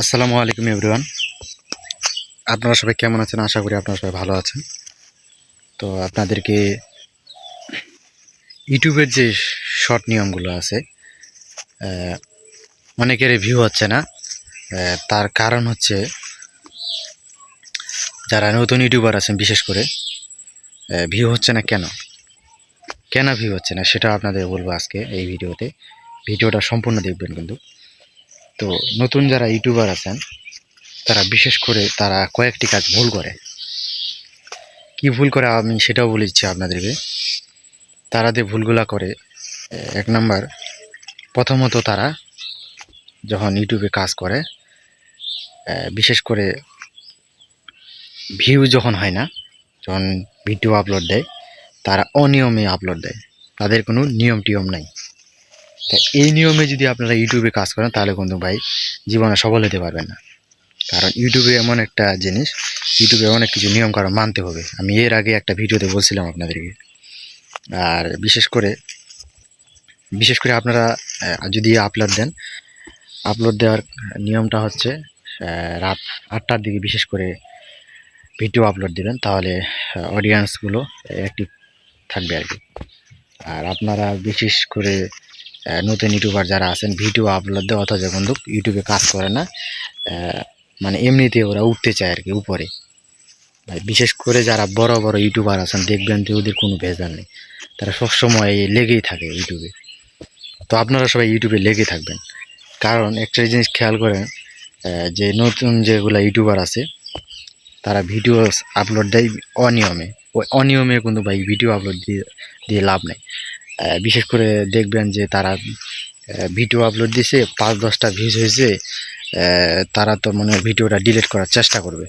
আসসালামু আলাইকুম এভরিওয়ান আপনারা সবাই কেমন আছেন? আশা করি আপনারা সবাই ভালো আছেন। তো আপনাদেরকে ইউটিউবের যে শর্ট নিয়মগুলো আছে অনেকের ভিউ হচ্ছে না। তার কারণ হচ্ছে, যারা নতুন ইউটিউবার আছেন, বিশেষ করে ভিউ হচ্ছে না কেন? কেন ভিউ হচ্ছে না? সেটা আপনাদের বলব আজকে এই ভিডিওতে। ভিডিওটা সম্পূর্ণ দেখবেন কিন্তু। তো নতুন যারা ইউটিউবার আছেন, তারা বিশেষ করে তারা কয়েকটি কাজ ভুল করে। কি ভুল করে আমি সেটাও বলে দিচ্ছি আপনাদেরকে। তারা যে ভুলগুলা করে, এক নাম্বার, প্রথমত তারা যখন ইউটিউবে কাজ করে বিশেষ করে ভিউ যখন হয় না, যখন ভিডিও আপলোড দেয়, তারা অনিয়মে আপলোড দেয়। তাদের কোনো নিয়ম টিয়ম নাই। তা এই নিয়মে যদি আপনারা ইউটিউবে কাজ করেন, তাহলে কিন্তু ভাই জীবনে সফল হতে পারবেন না। কারণ ইউটিউবে এমন একটা জিনিস ইউটিউবে অনেক কিছু নিয়ম কারণ মানতে হবে। আমি এর আগে একটা ভিডিওতে বলছিলাম আপনাদেরকে। আর বিশেষ করে বিশেষ করে আপনারা যদি আপলোড দেন আপলোড দেওয়ার নিয়মটা হচ্ছে রাত আটটার দিকে বিশেষ করে ভিডিও আপলোড দেবেন, তাহলে অডিয়েন্সগুলো অ্যাক্টিভ থাকবে আর কি। আর আপনারা বিশেষ করে নতুন ইউটিউবার যারা আছেন ভিডিও আপলোড দেয়, অথচ কিন্তু ইউটিউবে কাজ করে না। মানে এমনিতে ওরা উঠতে চায় আর কি উপরে। বিশেষ করে যারা বড় বড় ইউটিউবার আছেন, দেখবেন যে ওদের কোনো ভেজাল নেই। তারা সবসময় লেগেই থাকে ইউটিউবে তো আপনারা সবাই ইউটিউবে লেগে থাকবেন। কারণ একটা জিনিস খেয়াল করেন যে নতুন যেগুলো ইউটিউবার আছে, তারা ভিডিও আপলোড দেয় অনিয়মে। ওই অনিয়মে কিন্তু ভাই ভিডিও আপলোড দিয়ে দিয়ে লাভ নেই। বিশেষ করে দেখবেন যে তারা ভিডিও আপলোড দিছে, পাঁচ, দশটা ভিউজ হয়েছে তারা তো মানে ভিডিওটা ডিলিট করার চেষ্টা করবে।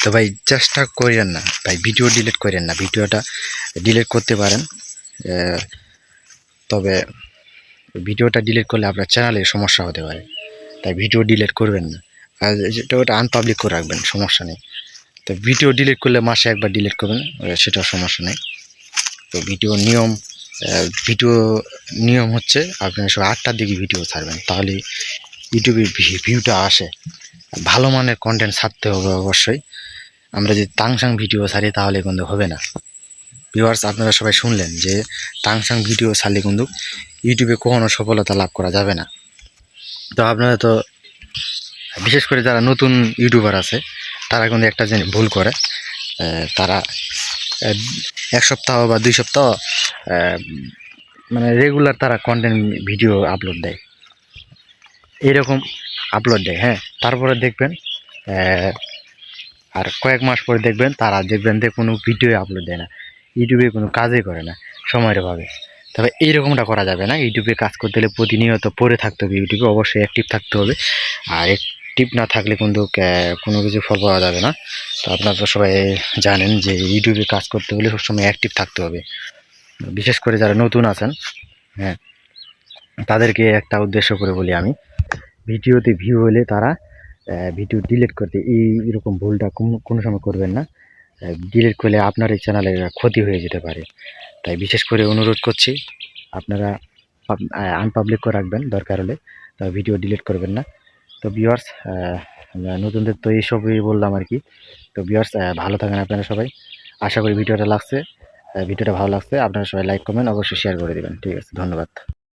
তো ভাই, চেষ্টা করেন না, ভাই, ভিডিও ডিলিট করেন না, ভিডিওটা ডিলিট করতে পারেন। তবে ভিডিওটা ডিলিট করলে আপনার চ্যানেলে সমস্যা হতে পারে। তাই ভিডিও ডিলিট করবেন না। আর যেটা ওটা আনপাবলিক করে রাখবেন, সমস্যা নেই। তো ভিডিও ডিলিট করলে মাসে একবার ডিলিট করবেন সেটাও সমস্যা নেই। তো ভিডিও নিয়ম ভিডিও নিয়ম হচ্ছে আপনি সব আটটার দিকে ভিডিও ছাড়বেন, তাহলে ইউটিউবে ভিউটা আসে। ভালো মানের কন্টেন্ট ছাড়তে হবে অবশ্যই। আমরা যদি তাংসাং ভিডিও ছাড়ি, তাহলে কিন্তু হবে না। ভিউয়ার্স আপনারা সবাই শুনলেন যে তাংসাং ভিডিও ছাড়লে কিন্তু ইউটিউবে কখনো সফলতা লাভ করা যাবে না। তো আপনারা তো, বিশেষ করে যারা নতুন ইউটিউবার আছে, তারা কিন্তু একটা জিনিস ভুল করে তারা এক সপ্তাহ বা দুই সপ্তাহ মানে রেগুলার তারা কন্টেন্ট ভিডিও আপলোড দেয়। এরকম আপলোড দেয় হ্যাঁ। তারপরে দেখবেন আর কয়েক মাস পরে দেখবেন তারা দেখবেন যে কোনো ভিডিও আপলোড দেয় না। ইউটিউবে কোনো কাজই করে না সময়ের অভাবে। তবে এইরকমটা করা যাবে না। ইউটিউবে কাজ করতে হলে প্রতিনিয়ত পড়ে থাকতে হবে। ইউটিউবে অবশ্যই অ্যাক্টিভ থাকতে হবে। আর অ্যাক্টিভ না থাকলে কিন্তু কোনো কিছু ফল পাওয়া যাবে না। তো আপনারা তো সবাই জানেন যে ইউটিউবে কাজ করতে হলে সবসময় অ্যাক্টিভ থাকতে হবে। বিশেষ করে যারা নতুন আছেন হ্যাঁ তাদেরকে একটা উদ্দেশ্য করে বলি আমি। ভিডিওতে ভিউ হলে তারা ভিডিও ডিলিট করতে এই এরকম ভুলটা কোনো- সময় করবেন না। ডিলিট করলে আপনার এই চ্যানেলের ক্ষতি হয়ে যেতে পারে। তাই বিশেষ করে অনুরোধ করছি, আপনারা আনপাবলিক করে রাখবেন, দরকার হলে। ভিডিও ডিলিট করবেন না। তো বিয়ার্স নতুনদের তো এইসবই বললাম আর কি। তো বিয়ার্স ভালো থাকেন আপনারা সবাই। আশা করি ভিডিওটা লাগছে ভিডিওটা ভালো লাগছে। আপনারা সবাই লাইক কমেন্ট অবশ্যই শেয়ার করে দেবেন। ঠিক আছে, ধন্যবাদ।